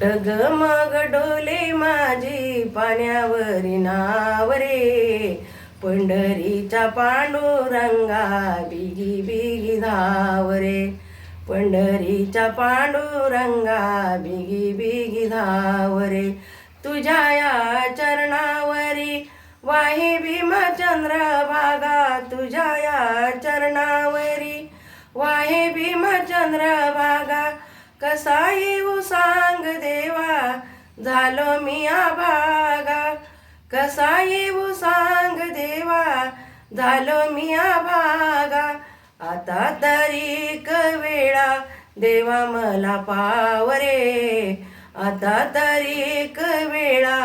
डगमग डोले माझी पाण्यावरी नाव रे. पंढरीच्या पांडुरंगा बिगी बिगी धाव रे. पंढरीच्या पांडुरंगा बिगी बिगी धाव रे. तुझ्या या चरणावरी वाही भीमचंद्र भागा तुझ्या या चरणावरी वाही भीमचंद्र भागा कसा येऊ सांग देवा? झालो मी आभागा कसा येऊ सांग देवा? झालो मी आभागा आता तरी वेळा देवा मला पावरे आता तरी वेळा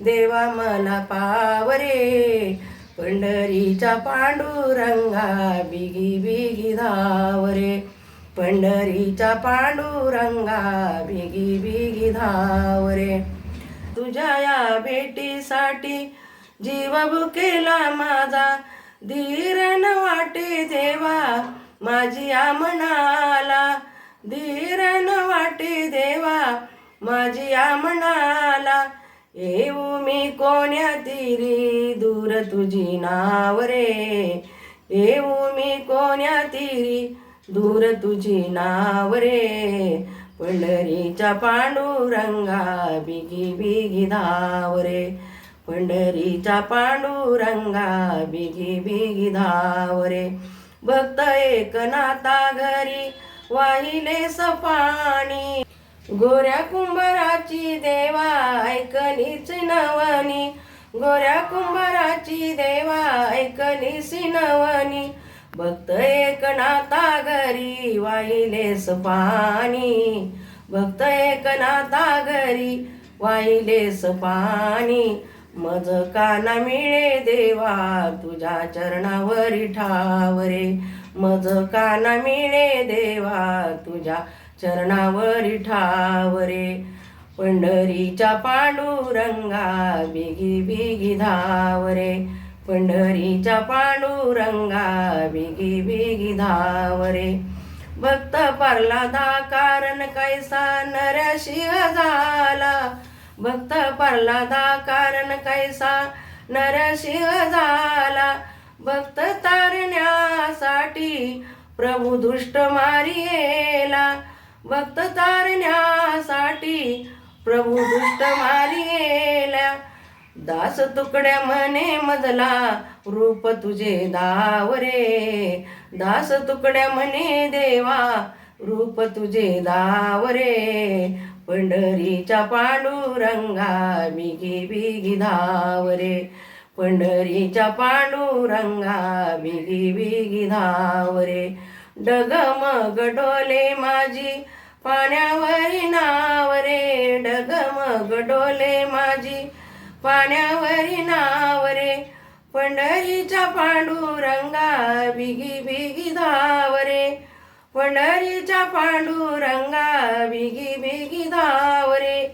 देवा मला पावरे पंढरीच्या पांडुरंगा बिगी बिगी धावरे पंढरीचा पांडुरंगा बिगी बिगी धाव रे तुझ्या या भेटीसाठी जीव बुकेला माझा. धीरन वाटे देवा माझी या मनाला. धीर वाटे देवा माझी या मनाला. येऊ मी कोण्या तिरी दूर तुझी नाव रे. येऊ मी को दूर तुझी नाव रे. पंढरीच्या पांडुरंगा बिगी बिगी धाव रे. पंढरीच्या पांडुरंगा बिगी बिगी धाव रे. भक्त एकनाथा घरी वाहिले सपाणी गोऱ्या कुंभाराची देवा ऐकलीच नवनी. गोऱ्या कुंभाराची देवा ऐकलीस नवनी. भक्त एकनाथा घरी वाहिलेस पाणी. भक्त एकनाथा घरी वाहिलेस पाणी. मज काना मिळे देवा तुझ्या चरणावरी ठावरे. मज काना मिळे देवा तुझ्या चरणावरी ठावरे. पंढरीच्या पांडुरंगा बिगी बिगी धावरे. पंढरीच्या पांडुरंगा बिगी बिगी धावरे. भक्त परलादा कारण कैसा नरशी झाला. भक्त परलादा कारण कैसा नरसिंह झाला. भक्त तारण्यासाठी प्रभू दुष्ट मारियेला. भक्त तारण्यासाठी प्रभू दुष्ट मारी दास तुकड्या म्हणे मजला रूप तुझे दावरे. दास तुकड्या म्हणे देवा रूप तुझे दावरे. पंढरीच्या पांडुरंगा बिगी बिगी धावरे पंढरीच्या पांडुरंगा बिगी बिगी धावरे डगमग डोले माझी पाण्यावरी नावरे पाण्यावरी नावरे पंढरीच्या पांडुरंगा बिगी बिगी धावरे. पंढरीच्या पांडुरंगा बिगी बिगी धावरे.